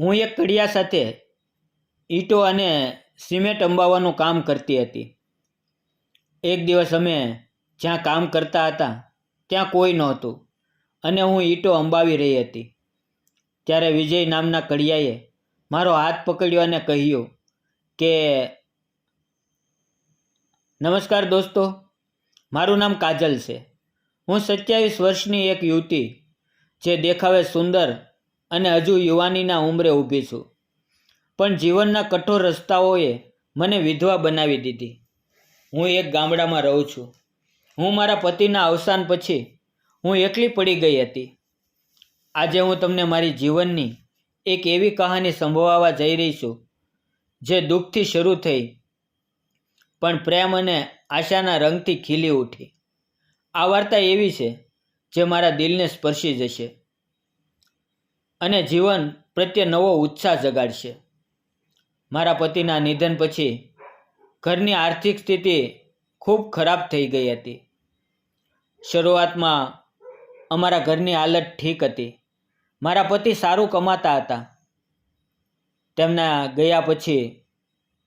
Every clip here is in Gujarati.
હું એક કડિયા સાથે ઈંટો અને સિમેન્ટ અંબાવવાનું કામ કરતી હતી. એક દિવસ અમે જ્યાં કામ કરતા હતા, ત્યાં કોઈ નહોતું અને હું ઈંટો અંબાવી રહી હતી. ત્યારે વિજય નામના કડિયાએ મારો હાથ પકડ્યો અને કહ્યું કે, નમસ્કાર દોસ્તો, મારું નામ કાજલ છે. હું સત્યાવીસ વર્ષની એક યુવતી, જે દેખાવે સુંદર અને હજુ યુવાનીના ઉંમરે ઊભી છું. પણ જીવનના કઠોર રસ્તાઓએ મને વિધવા બનાવી દીધી. હું એક ગામડામાં રહું છું. હું મારા પતિના અવસાન પછી હું એકલી પડી ગઈ હતી. આજે હું તમને મારી જીવનની એક એવી કહાની સંભળાવવા જઈ રહી છું, જે દુઃખથી શરૂ થઈ, પણ પ્રેમ અને આશાના રંગથી ખીલી ઉઠી. આ વાર્તા એવી છે, જે મારા દિલને સ્પર્શી જશે. અને જીવન પ્રત્યે નવો ઉત્સાહ જગાડશે. મારા પતિના નિધન પછી ઘરની આર્થિક સ્થિતિ ખૂબ ખરાબ થઈ ગઈ હતી. શરૂઆતમાં અમારા ઘરની હાલત ઠીક હતી. મારા પતિ સારું કમાતા હતા. તેમના ગયા પછી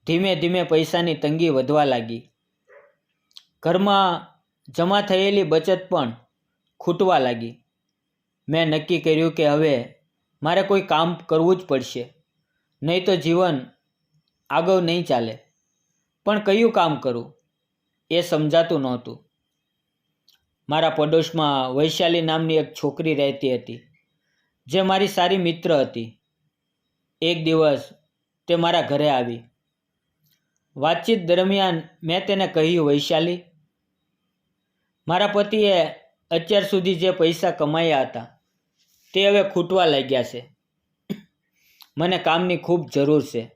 ધીમે ધીમે પૈસાની તંગી વધવા લાગી. ઘરમાં જમા થયેલી બચત પણ ખૂટવા લાગી. મેં નક્કી કર્યું કે હવે મારે કોઈ કામ કરવું જ પડશે. નહીં તો જીવન આગળ નહીં ચાલે. પણ કયું કામ કરું? એ સમજાતું નહોતું. મારા પડોશમાં વૈશાલી નામની એક છોકરી રહેતી હતી, જે મારી સારી મિત્ર હતી. એક દિવસ તે મારા ઘરે આવી. વાતચીત દરમિયાન મેં તેને કહ્યું, વૈશાલી, મારા પતિએ અત્યાર સુધી જે પૈસા કમાયા હતા તે હવે ખૂટવા લાગ્યા છે. મને કામની ખૂબ જરૂર છે.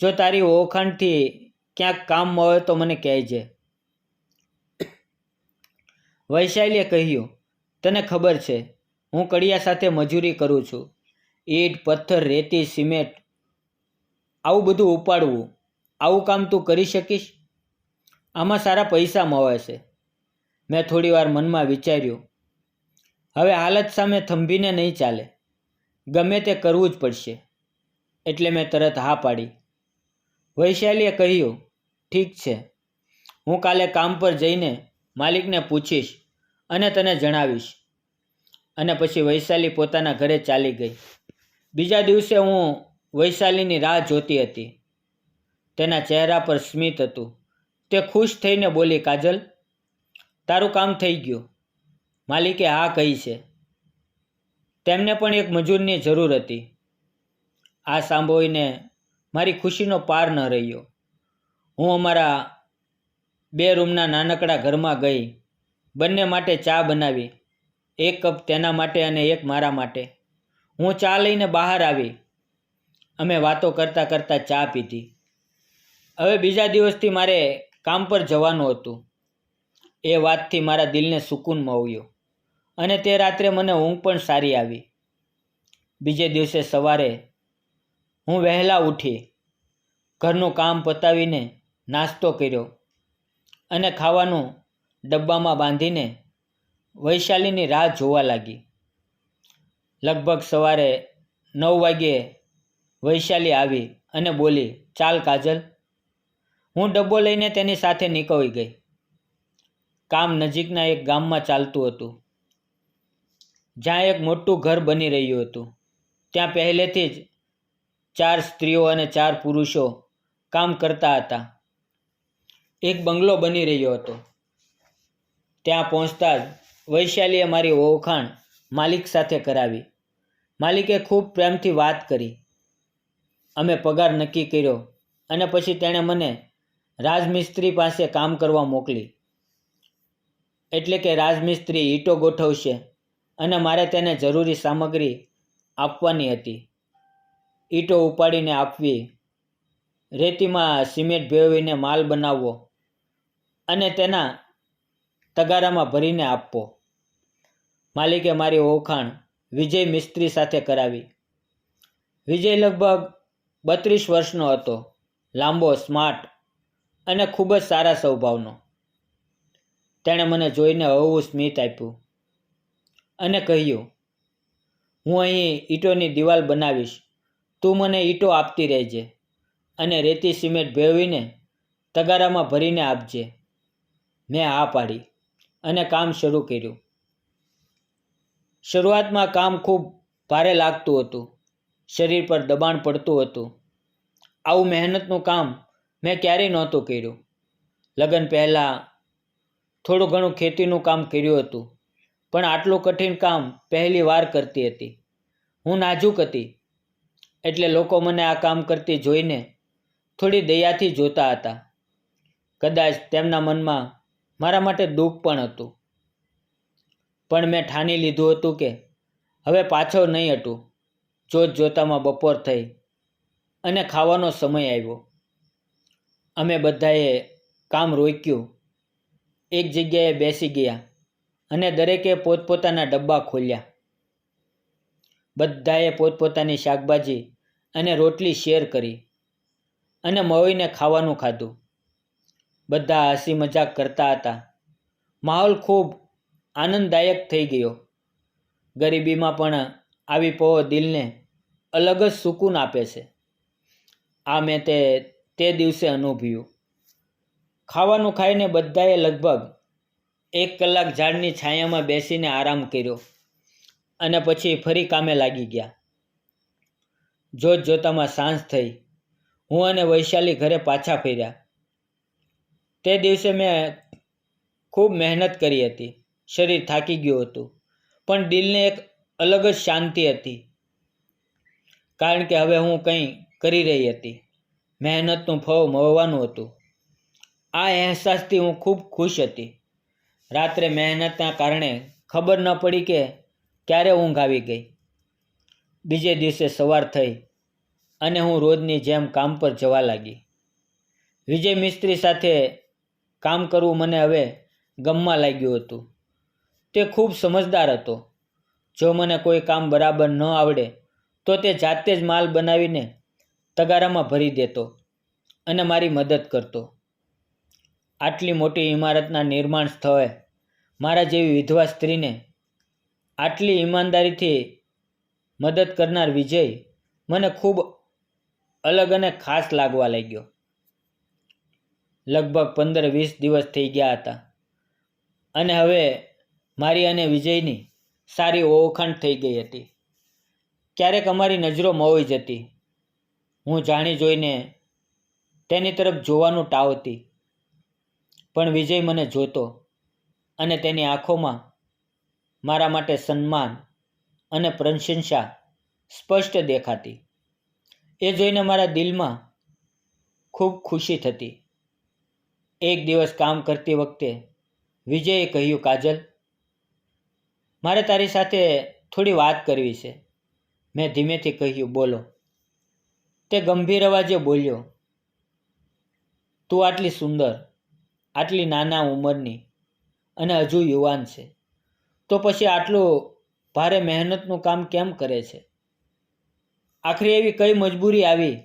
જો તારી ઓળખાણથી ક્યાંક કામ મળે તો મને કહેજે. વૈશાલીએ કહ્યું, તને ખબર છે, હું કડિયા સાથે મજૂરી કરું છું. ઈંટ, પથ્થર, રેતી, સિમેન્ટ, આવું બધું ઉપાડવું. આવું કામ તું કરી શકીશ? આમાં સારા પૈસા મળે છે. મેં થોડી વાર મનમાં વિચાર્યું હવે હાલત સામે થંભીને નહીં ચાલે. ગમે તે કરવું જ પડશે. એટલે મેં તરત હા પાડી. વૈશાલીએ કહ્યું, ઠીક છે. હું કાલે કામ પર જઈને માલિકને પૂછીશ અને તને જણાવીશ. અને પછી વૈશાલી પોતાના ઘરે ચાલી ગઈ. બીજા દિવસે હું વૈશાલીની રાહ જોતી હતી. તેના ચહેરા પર સ્મિત હતું. તે ખુશ થઈને બોલી, કાજલ, તારું કામ થઈ ગયું. માલિકે હા કહી છે. તેમને પણ એક મજૂરની જરૂર હતી. આ સાંભળીને મારી ખુશીનો પાર ન રહ્યો. હું અમારા બે રૂમના નાનકડા ઘરમાં ગઈ. બંને માટે ચા બનાવી. એક કપ તેના માટે અને એક મારા માટે. હું ચા લઈને બહાર આવી. અમે વાતો કરતાં કરતાં ચા પીધી. હવે બીજા દિવસથી મારે કામ પર જવાનું હતું. એ વાતથી મારા દિલને સુકૂન મળ્યો. અને તે રાત્રે મને ઊંઘ પણ સારી આવી. બીજે દિવસે સવારે હું વહેલા ઉઠી, ઘરનું કામ પતાવીને નાસ્તો કર્યો અને ખાવાનું ડબ્બામાં બાંધીને વૈશાલીની રાહ જોવા લાગી. લગભગ સવારે નવ વાગ્યે વૈશાલી આવી અને બોલી, ચાલ કાજલ. હું ડબ્બો લઈને તેની સાથે નીકળી ગઈ. કામ નજીકના એક ગામમાં ચાલતું હતું. જ્યાં એક મોટું ઘર બની રહ્યું હતું. ત્યાં પહેલેથી જ ચાર સ્ત્રીઓ અને ચાર પુરુષો કામ કરતા હતા. એક બંગલો બની રહ્યો હતો. ત્યાં પહોંચતા જ વૈશાલીએ મારી ઓળખાણ માલિક સાથે કરાવી. માલિકે ખૂબ પ્રેમથી વાત કરી. અમે પગાર નક્કી કર્યો અને પછી તેણે મને રાજમિસ્ત્રી પાસે કામ કરવા મોકલી. એટલે કે રાજમિસ્ત્રી ઈંટો ગોઠવશે. અને મારે તેને જરૂરી સામગ્રી આપવાની હતી. ઈંટો ઉપાડીને આપવી. રેતીમાં સિમેન્ટ ભેળવીને માલ બનાવવો અને તેના તગારામાં ભરીને આપવો. માલિકે મારી ઓળખાણ વિજય મિસ્ત્રી સાથે કરાવી. વિજય લગભગ બત્રીસ વર્ષનો હતો. લાંબો, સ્માર્ટ અને ખૂબ જ સારા સ્વભાવનો. તેણે મને જોઈને હવું સ્મિત આપ્યું. અને કહ્યું, હું અહીં ઈંટોની દિવાલ બનાવીશ. તું મને ઈંટો આપતી રહેજે અને રેતી સિમેન્ટ ભેળવીને તગારામાં ભરીને આપજે. મેં હા પાડી અને કામ શરૂ કર્યું. શરૂઆતમાં કામ ખૂબ ભારે લાગતું હતું. શરીર પર દબાણ પડતું હતું. આવું મહેનતનું કામ મેં ક્યારેય નહોતું કર્યું. લગ્ન પહેલાં થોડું ઘણું ખેતીનું કામ કર્યું હતું. પણ આટલું કઠિન કામ પહેલી વાર કરતી હતી. હું નાજુક હતી, એટલે લોકો મને આ કામ કરતી જોઈને થોડી દયાથી જોતા હતા. કદાચ તેમના મનમાં મારા માટે દુઃખ પણ હતું. પણ મેં ઠાની લીધું હતું કે હવે પાછો નહીં હટું. જોત જોતામાં બપોર થઈ અને ખાવાનો સમય આવ્યો. અમે બધાએ કામ રોક્યું. એક જગ્યાએ બેસી ગયા. અને દરેકે પોતપોતાના ડબ્બા ખોલ્યા. બધાએ પોતપોતાની શાકભાજી અને રોટલી શેર કરી અને મળીને ખાવાનું ખાધું. બધા હસી મજાક કરતા હતા. માહોલ ખૂબ આનંદદાયક થઈ ગયો. ગરીબીમાં પણ આવી પવો દિલને અલગ જ સુકૂન આપે છે. આ મેં તે તે દિવસે અનુભવ્યું. ખાવાનું ખાઈને બધાએ લગભગ એક કલાક ઝાડની છાયામાં બેસીને આરામ કર્યો અને પછી ફરી કામે લાગી ગયા. જોત જોતામાં સાંજ થઈ. હું અને વૈશાલી ઘરે પાછા ફર્યા. તે દિવસે મેં ખૂબ મહેનત કરી હતી. શરીર થાકી ગયું હતું, પણ દિલને એક અલગ જ શાંતિ હતી. કારણ કે હવે હું કંઈ કરી રહી હતી. મહેનતનું ફળ મળવાનું હતું. આ અહેસાસથી હું ખૂબ ખુશ હતી. રાત્રે મહેનતના કારણે ખબર ન પડી કે ક્યારે ઊંઘ આવી ગઈ. બીજે દિવસે સવાર થઈ અને હું રોજની જેમ કામ પર જવા લાગી. વિજય મિસ્ત્રી સાથે કામ કરવું મને હવે ગમવા લાગ્યું હતું. તે ખૂબ સમજદાર હતો. જો મને કોઈ કામ બરાબર ન આવડે, તો તે જાતે જ માલ બનાવીને તગારામાં ભરી દેતો અને મારી મદદ કરતો. આટલી મોટી ઇમારતના નિર્માણ સ્થળે મારા જેવી વિધવા સ્ત્રીને આટલી ઈમાનદારીથી મદદ કરનાર વિજય મને ખૂબ અલગ અને ખાસ લાગવા લાગ્યો. લગભગ પંદર વીસ દિવસ થઈ ગયા હતા અને હવે મારી અને વિજયની સારી ઓળખાણ થઈ ગઈ હતી. ક્યારેક અમારી નજરો મોવી જતી. હું જાણી જોઈને તેની તરફ જોવાનું ટાળતી. પણ વિજય મને જોતો અને તેની આંખોમાં મારા માટે સન્માન અને પ્રશંસા સ્પષ્ટ દેખાતી. એ જોઈને મારા દિલમાં ખૂબ ખુશી થતી. એક દિવસ કામ કરતી વખતે વિજયે કહ્યું, કાજલ, મારે તારી સાથે થોડી વાત કરવી છે. મેં ધીમેથી કહ્યું, બોલો. તે ગંભીર અવાજે બોલ્યો, તું આટલી સુંદર આટલી નાના ઉંમરની અને હજુ યુવાન છે. તો પછી આટલું ભારે મહેનતનું કામ કેમ કરે છે? આખરી એવી કઈ મજબૂરી આવી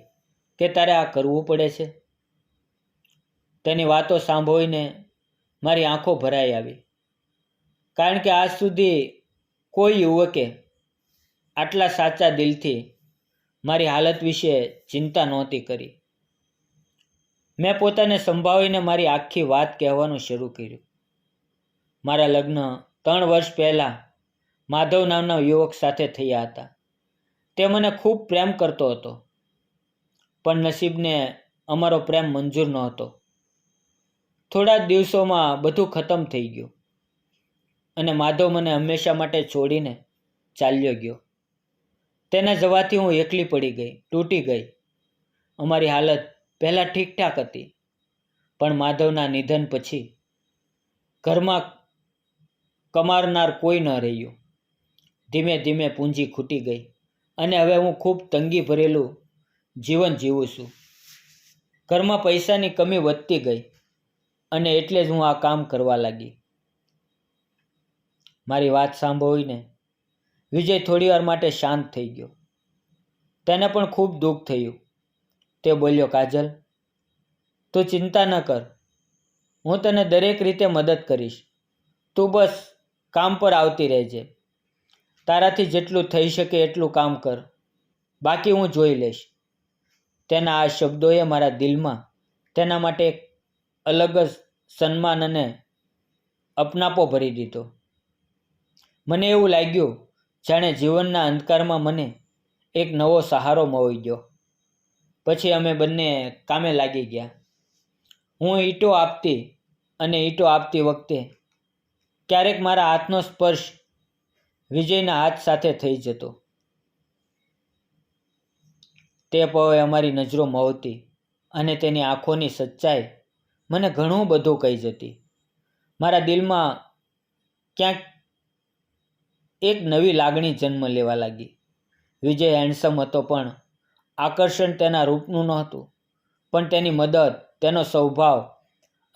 કે તારે આ કરવું પડે છે? તેની વાતો સાંભળીને મારી આંખો ભરાઈ આવી. કારણ કે આજ સુધી કોઈ યુવકે આટલા સાચા દિલથી મારી હાલત વિશે ચિંતા નહોતી કરી. મેં પોતાને સંભાળીને મારી આખી વાત કહેવાનું શરૂ કર્યું. મારા લગ્ન ત્રણ વર્ષ પહેલાં માધવ નામના યુવક સાથે થયા હતા. તે મને ખૂબ પ્રેમ કરતો હતો, પણ નસીબને અમારો પ્રેમ મંજૂર નહોતો. થોડા જ દિવસોમાં બધું ખતમ થઈ ગયું અને માધવ મને હંમેશા માટે છોડીને ચાલ્યો ગયો. તેના જવાથી હું એકલી પડી ગઈ, તૂટી ગઈ. અમારી હાલત પહેલાં ઠીકઠાક હતી. પણ માધવના નિધન પછી ઘરમાં કમારનાર કોઈ ન રહ્યું. ધીમે ધીમે પૂંજી ખૂટી ગઈ અને હવે હું ખૂબ તંગી ભરેલું જીવન જીવું છું. ઘરમાં પૈસાની કમી વધતી ગઈ અને એટલે જ હું આ કામ કરવા લાગી. મારી વાત સાંભળીને વિજય થોડીવાર માટે શાંત થઈ ગયો. તેને પણ ખૂબ દુઃખ થયું. તે બોલ્યો, કાજલ, તું ચિંતા ન કર. હું તને દરેક રીતે મદદ કરીશ. તું બસ કામ પર આવતી રહેજે. તારાથી જેટલું થઈ શકે એટલું કામ કર. બાકી હું જોઈ લઈશ. તેના આ શબ્દોએ મારા દિલમાં તેના માટે એક અલગ જ સન્માન અને અપનાપો ભરી દીધો. મને એવું લાગ્યું, જાણે જીવનના અંધકારમાં મને એક નવો સહારો મળી ગયો. પછી અમે બંને કામે લાગી ગયા. હું ઈંટો આપતી અને ઈંટો આપતી વખતે ક્યારેક મારા હાથનો સ્પર્શ વિજયના હાથ સાથે થઈ જતો. તે પવે અમારી નજરો મવતી અને તેની આંખોની સચ્ચાઈ મને ઘણું બધું કહી જતી. મારા દિલમાં ક્યાંક એક નવી લાગણી જન્મ લેવા લાગી. વિજય હેન્ડસમ હતો પણ આકર્ષણ તેના રૂપનું નહોતું પણ તેની મદદ, તેનો સ્વભાવ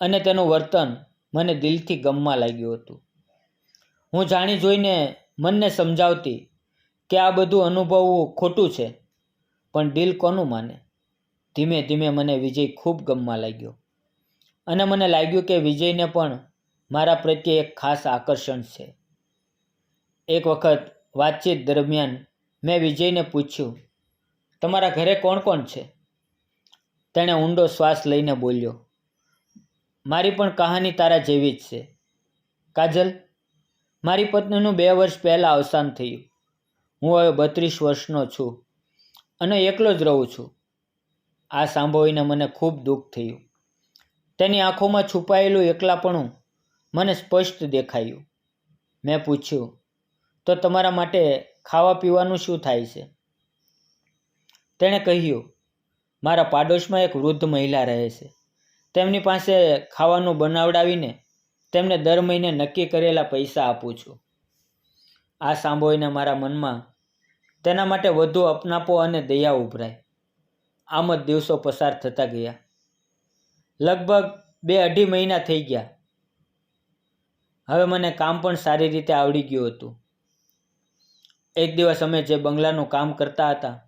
અને તેનું વર્તન મને દિલથી ગમવા લાગ્યું હતું. હું જાણી જોઈને મનને સમજાવતી કે આ બધું અનુભવવું ખોટું છે, પણ દિલ કોનું માને? ધીમે ધીમે મને વિજય ખૂબ ગમવા લાગ્યો અને મને લાગ્યું કે વિજયને પણ મારા પ્રત્યે એક ખાસ આકર્ષણ છે. એક વખત વાતચીત દરમિયાન મેં વિજયને પૂછ્યું તમારા ઘરે કોણ કોણ છે? તેણે ઊંડો શ્વાસ લઈને બોલ્યો, મારી પણ કહાની તારા જેવી જ છે. કાજલ, મારી પત્નીનું બે વર્ષ પહેલાં અવસાન થયું. હું હવે બત્રીસ વર્ષનો છું અને એકલો જ રહું છું. આ સાંભળીને મને ખૂબ દુઃખ થયું. તેની આંખોમાં છુપાયેલું એકલાપણું મને સ્પષ્ટ દેખાયું. મેં પૂછ્યું, તો તમારા માટે ખાવા પીવાનું શું થાય છે? તેણે કહ્યું, મારા પાડોશમાં એક વૃદ્ધ મહિલા રહે છે. તેમની પાસે ખાવાનું બનાવડાવીને તેમને દર મહિને નક્કી કરેલા પૈસા આપું છું. આ સાંભળીને મારા મનમાં તેના માટે વધુ અપનાપો અને દયા ઉભરાય આમ જ દિવસો પસાર થતા ગયા. લગભગ બે અઢી મહિના થઈ ગયા. હવે મને કામ પણ સારી રીતે આવડી ગયું હતું. એક દિવસ અમે જે બંગલાનું કામ કરતા હતા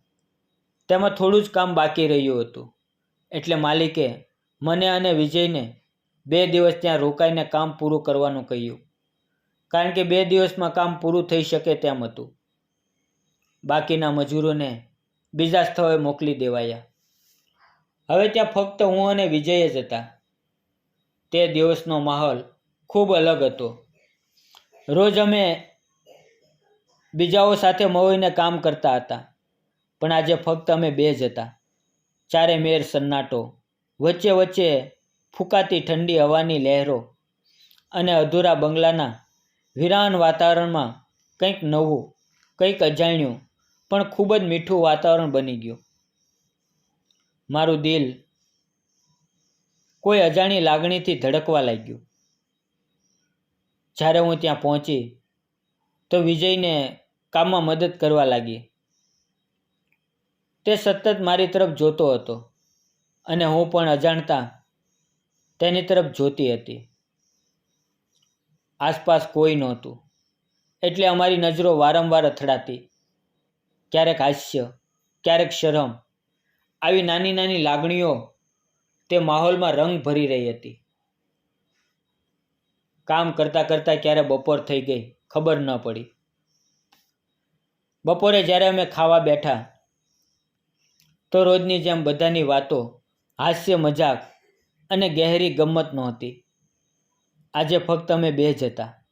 તેમાં થોડું જ કામ બાકી રહ્યું હતું. એટલે માલિકે મને અને વિજયને બે દિવસ ત્યાં રોકાઈને કામ પૂરું કરવાનું કહ્યું. કારણ કે બે દિવસમાં કામ પૂરું થઈ શકે તેમ હતું. બાકીના મજૂરોને બીજા સ્થળે મોકલી દેવાયા. હવે ત્યાં ફક્ત હું અને વિજય જ હતા. તે દિવસનો માહોલ ખૂબ અલગ હતો. રોજ અમે બીજાઓ સાથે મળીને કામ કરતા હતા. પણ આજે ફક્ત અમે બે જ હતા. ચારે મેર સન્નાટો, વચ્ચે વચ્ચે ફૂંકાતી ઠંડી હવાની લહેરો અને અધૂરા બંગલાના વિરાન વાતાવરણમાં કંઈક નવું, કંઈક અજાણ્યું, પણ ખૂબ જ મીઠું વાતાવરણ બની ગયું. મારું દિલ કોઈ અજાણી લાગણીથી ધડકવા લાગ્યું. જ્યારે હું ત્યાં પહોંચી, તો વિજયને કામમાં મદદ કરવા લાગી. તે સતત મારી તરફ જોતો હતો અને હું પણ અજાણતા તેની તરફ જોતી હતી. આસપાસ કોઈ નહોતું. એટલે અમારી નજરો વારંવાર અથડાતી. ક્યારેક હાસ્ય, ક્યારેક શરમ. આવી નાની નાની લાગણીઓ તે માહોલમાં રંગ ભરી રહી હતી. કામ કરતાં કરતાં ક્યારે બપોર થઈ ગઈ ખબર ન પડી. બપોરે જ્યારે અમે ખાવા બેઠા તો રોજની જેમ બધાની વાતો હાસ્ય, મજાક અને ગહેરી ગમ્મત નહોતી. આજે ફક્ત અમે બે જ હતા.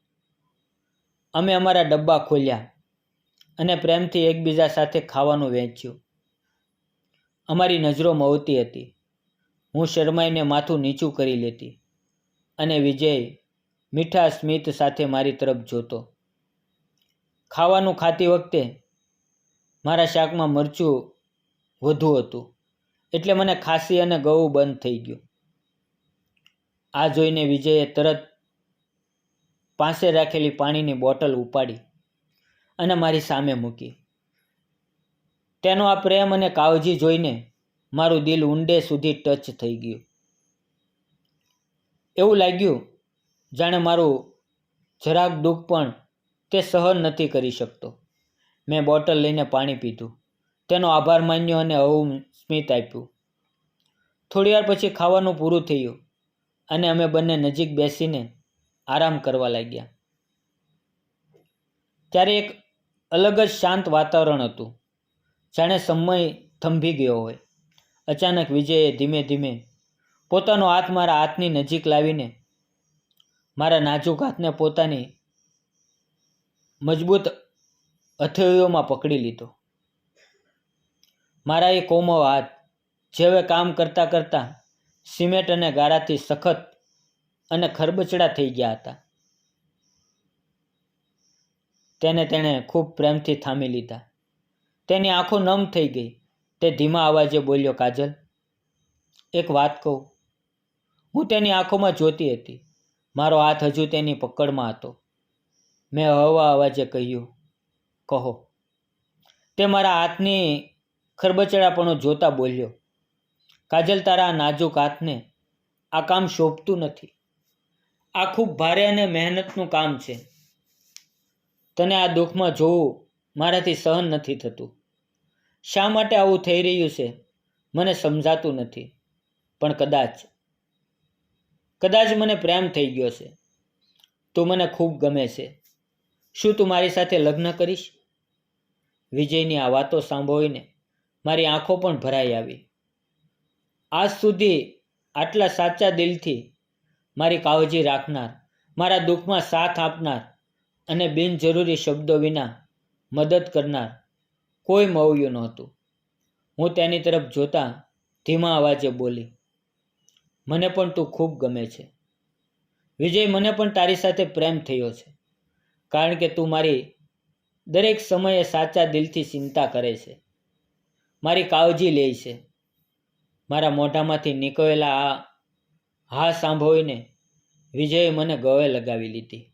અમે અમારા ડબ્બા ખોલ્યા અને પ્રેમથી એકબીજા સાથે ખાવાનું વહેંચ્યું અમારી નજરો મવતી હતી. હું શરમાઈને માથું નીચું કરી લેતી અને વિજય મીઠા સ્મિત સાથે મારી તરફ જોતો. ખાવાનું ખાતી વખતે મારા શાકમાં મરચું વધુ હતું. એટલે મને ખાંસી અને ગવું બંધ થઈ ગયું. આ જોઈને વિજયે તરત પાસે રાખેલી પાણીની બોટલ ઉપાડી અને મારી સામે મૂકી. તેનો આ પ્રેમ અને કાળજી જોઈને મારું દિલ ઊંડે સુધી ટચ થઈ ગયું. એવું લાગ્યું જાણે મારું જરાક દુઃખ પણ તે સહન નથી કરી શકતો. મેં બોટલ લઈને પાણી પીધું. તેનો આભાર માન્યો અને હવું સ્મિત આપ્યું. થોડી વાર પછી ખાવાનું પૂરું થયું અને અમે બંને નજીક બેસીને આરામ કરવા લાગ્યા. ત્યારે એક અલગ જ શાંત વાતાવરણ હતું, જાણે સમય થંભી ગયો હોય. અચાનક વિજયે ધીમે ધીમે પોતાનો હાથ મારા હાથની નજીક લાવીને મારા નાજુક હાથને પોતાની મજબૂત હથેળીઓમાં પકડી લીધો. મારા એ કોમો હાથ જેવે કામ કરતાં કરતાં સિમેન્ટ અને ગારાથી સખત અને ખરબચડા થઈ ગયા હતા. તેને તેણે ખૂબ પ્રેમથી થામી લીધા. તેની આંખો નમ થઈ ગઈ. તે ધીમા અવાજે બોલ્યો, કાજલ, એક વાત કહું. હું તેની આંખોમાં જોતી હતી. મારો હાથ હજુ તેની પકડમાં હતો. મેં હવા અવાજે કહ્યું, કહો. તે મારા હાથની ખરબચડાપણું જોતા બોલ્યો, કાજલ, તારા નાજુક હાથને આ કામ શોભતું નથી. આ ખૂબ ભારે અને મહેનતનું કામ છે. તને આ દુઃખમાં જોવું મારાથી સહન નથી થતું. શા માટે આવું થઈ રહ્યું છે? મને સમજાતું નથી. પણ કદાચ કદાચ મને પ્રેમ થઈ ગયો છે. તું મને ખૂબ ગમે છે. શું તું મારી સાથે લગ્ન કરીશ? વિજયની આ વાતો સાંભળીને મારી આંખો પણ ભરાઈ આવી. આજ સુધી આટલા સાચા દિલથી મારી કાળજી રાખનાર, મારા દુઃખમાં સાથ આપનાર અને બિનજરૂરી શબ્દો વિના મદદ કરનાર કોઈ મવ્યું નહોતું. હું તેની તરફ જોતા ધીમા અવાજે બોલી, મને પણ તું ખૂબ ગમે છે. વિજય, મને પણ તારી સાથે પ્રેમ થયો છે. કારણ કે તું મારી દરેક સમયે સાચા દિલથી ચિંતા કરે છે. મારી કાળજી લે છે. મારા મોઢામાંથી નીકળેલા આ હા સાંભળીને વિજયે મને ગળે લગાવી લીધી.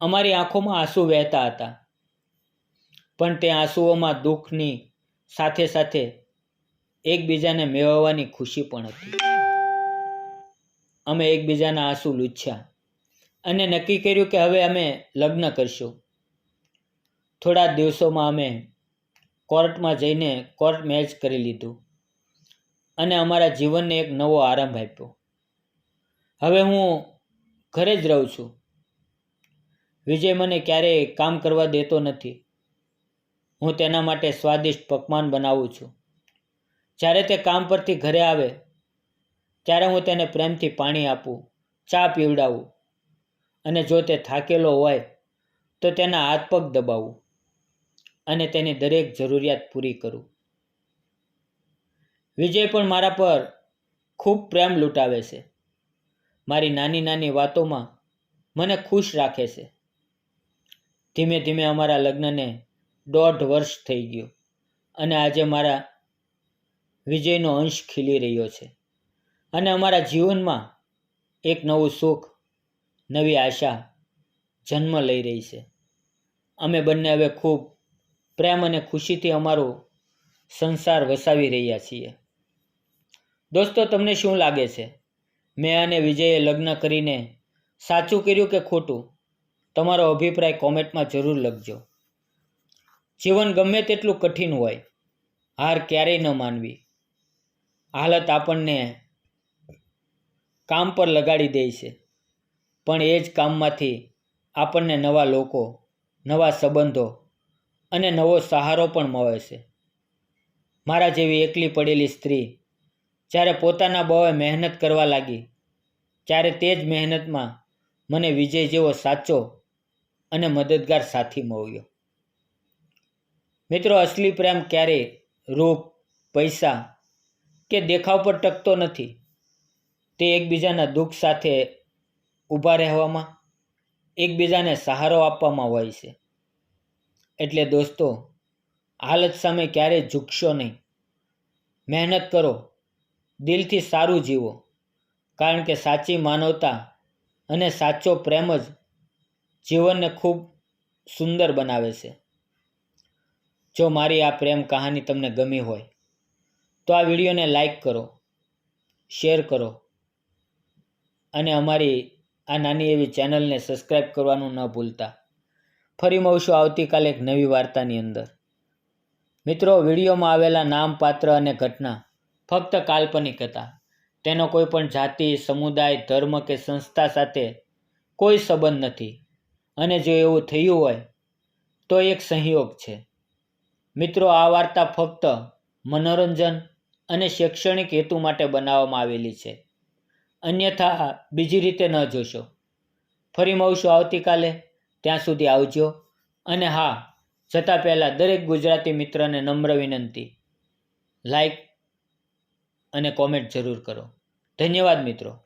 અમારી આંખોમાં આંસુ વહેતા હતા. પણ તે આંસુઓમાં દુઃખની સાથે સાથે એકબીજાને મેળવવાની ખુશી પણ હતી. અમે એકબીજાના આંસુ લૂછ્યા અને નક્કી કર્યું કે હવે અમે લગ્ન કરશું. થોડા દિવસોમાં અમે કોર્ટમાં જઈને કોર્ટ મેચ કરી લીધું અને અમારા જીવનને એક નવો આરંભ આપ્યો. હવે હું ઘરે જ રહું છું. વિજય મને ક્યારેય કામ કરવા દેતો નથી. હું તેના માટે સ્વાદિષ્ટ પકવાન બનાવું છું. જ્યારે તે કામ પરથી ઘરે આવે, ત્યારે હું તેને પ્રેમથી પાણી આપું, ચા પીવડાવું અને જો તે થાકેલો હોય, તો તેના હાથ પગ દબાવું. અને તેની દરેક જરૂરિયાત પૂરી કરું. વિજય પણ મારા પર ખૂબ પ્રેમ લૂંટાવે છે. મારી નાની નાની વાતોમાં મને ખુશ રાખે છે. ધીમે ધીમે અમારા લગ્નને દોઢ વર્ષ થઈ ગયું અને આજે મારા વિજયનો અંશ ખીલી રહ્યો છે. અને અમારા જીવનમાં એક નવું સુખ, નવી આશા જન્મ લઈ રહી છે. અમે બંને હવે ખૂબ પ્રેમ અને ખુશીથી અમારો સંસાર વસાવી રહ્યા છીએ. દોસ્તો, તમને શું લાગે છે? મેં અને વિજયે લગ્ન કરીને સાચું કર્યું કે ખોટું? તમારો અભિપ્રાય કોમેન્ટમાં જરૂર લખજો. જીવન ગમે તેટલું કઠિન હોય, હાર ક્યારેય ન માનવી. હાલત આપણને કામ પર લગાડી દે છે, પણ એ જ કામમાંથી આપણને નવા લોકો, નવા સંબંધો અને નવો સહારો પણ મળે છે. મારા જેવી એકલી પડેલી સ્ત્રી જ્યારે પોતાના બળે મહેનત કરવા લાગી, ત્યારે તે જ મહેનતમાં મને વિજય જેવો સાચો અને મદદગાર સાથી મળ્યો. મિત્રો, અસલી પ્રેમ ક્યારેય રૂપ, પૈસા કે દેખાવ પર ટકતો નથી. તે એકબીજાના દુઃખ સાથે ઊભા રહેવામાં, એકબીજાને સહારો આપવામાં હોય છે. એટલે દોસ્તો હાલત સામે ક્યારેય ઝૂકશો નહીં. મહેનત કરો, દિલથી સારું જીવો. કારણ કે સાચી માનવતા અને સાચો પ્રેમ જ જીવનને ખૂબ સુંદર બનાવે છે. જો મારી આ પ્રેમ કહાની તમને ગમી હોય, તો આ વિડીયોને લાઈક કરો, શેર કરો અને અમારી આ નાની એવી ચેનલને સબસ્ક્રાઈબ કરવાનું ન ભૂલતા. ફરી મળશું આવતીકાલે એક નવી વાર્તાની અંદર. મિત્રો, વિડીયોમાં આવેલા નામ, પાત્ર અને ઘટના, ફક્ત કાલ્પનિક હતા. તેનો કોઈ પણ જાતિ, સમુદાય, ધર્મ કે સંસ્થા સાથે કોઈ સંબંધ નથી. અને જો એવું થયું હોય, તો એક સંયોગ છે. મિત્રો, આ વાર્તા ફક્ત મનોરંજન અને શૈક્ષણિક હેતુ માટે બનાવવામાં આવેલી છે. અન્યથા બીજી રીતે ન જોશો. ફરી મળશું આવતીકાલે. ત્યાં સુધી આવજો. અને હા, જતાં પહેલાં દરેક ગુજરાતી મિત્રને નમ્ર વિનંતી. લાઈક અને કોમેન્ટ જરૂર કરો. ધન્યવાદ મિત્રો.